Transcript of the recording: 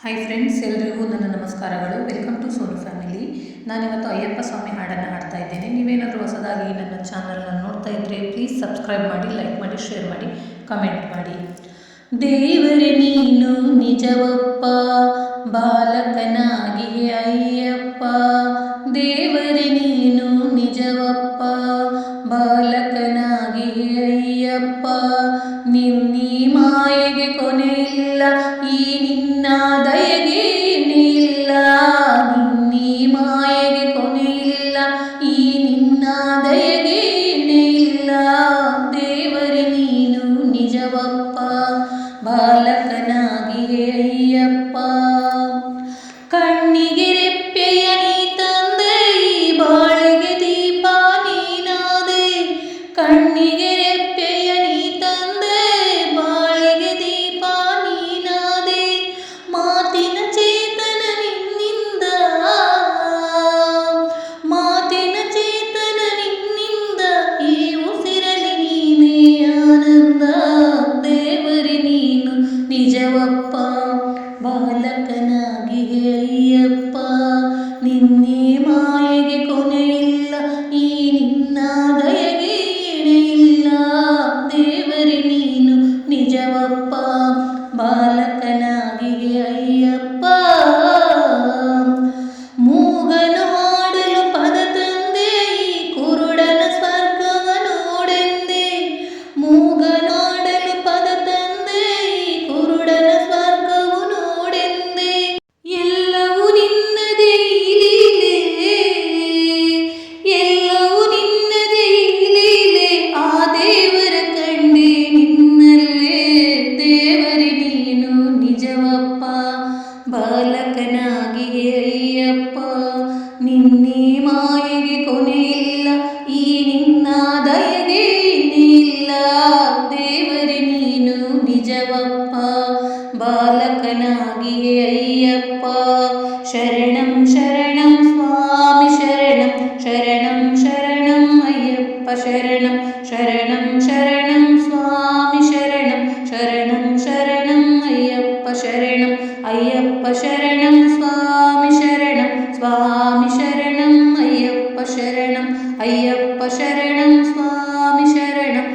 Hi friends ಎಲ್ರಿಗೂ ನನ್ನ ನಮಸ್ಕಾರಗಳು. ವೆಲ್ಕಮ್ ಟು ಸೋನು ಫ್ಯಾಮಿಲಿ ನಾನಿವತ್ತು ಅಯ್ಯಪ್ಪ ಸ್ವಾಮಿ ಹಾಡನ್ನು ಹಾಡ್ತಾ ಇದ್ದೇನೆ. ನೀವೇನಾದರೂ ಹೊಸದಾಗಿ ನನ್ನ ಚಾನಲ್ನ ನೋಡ್ತಾ ಇದ್ದರೆ ಪ್ಲೀಸ್ ಸಬ್ಸ್ಕ್ರೈಬ್ ಮಾಡಿ ಲೈಕ್ ಮಾಡಿ ಶೇರ್ ಮಾಡಿ ಕಮೆಂಟ್ ಮಾಡಿ. ದೇವರೇ ನೀನು ನಿಜವಪ್ಪ ಬಾಲಕನಾಗಿ ಅಯ್ಯಪ್ಪ. ದೇವರೇ ನೀನು ನಿಜವಪ್ಪ ಬಾಲಕನಾಗಿ ಅಯ್ಯಪ್ಪ. ನಿನ್ನೀ ಮಾಯೆಗೆ ಕೊನೆಯಿಲ್ಲ ನಿಜವಪ್ಪ ಬಾಲಕನಾಗಿಯೇ ಹೇಳಿಯಪ್ಪ ನಿನ್ನೆ ಮಾಯೆಗೆ ಕೊನೆಯಿಲ್ಲ ಈ ನಿನ್ನ ದಯೆಗೆ ಎಣೆಯಿಲ್ಲ. ದೇವರಿ ನೀನು ನಿಜವಪ್ಪ ಬಾಲಕನಾಗಿ ಅಯ್ಯಪ್ಪ ബാലകനാകിയ അയ്യപ്പ നിന്നെ മായകി കൊനയില്ല ഈ ನಿನ್ನ ದಯಗೆ ಇನ್ನಿಲ್ಲ ದೇವರೇ ನೀನು ನಿಜವಪ್ಪ ಬಾಲಕನಾಗಿಯೇ ಅಯ್ಯಪ್ಪ ಶರಣಂ ಶರಣಂ ಸ್ವಾಮಿ ಶರಣಂ ಶರಣಂ ಶರಣಂ ಅಯ್ಯಪ್ಪ ಶರಣಂ ಶರಣಂ ಶರಣಂ ಸ್ವಾಮಿ ಶರಣಂ ಶರಣಂ അയ്യപ്പ ശരണം അയ്യപ്പ ശരണം സ്വാമി ശരണം സ്വാമി ശരണം അയ്യപ്പ ശരണം അയ്യപ്പ ശരണം സ്വാമി ശരണം.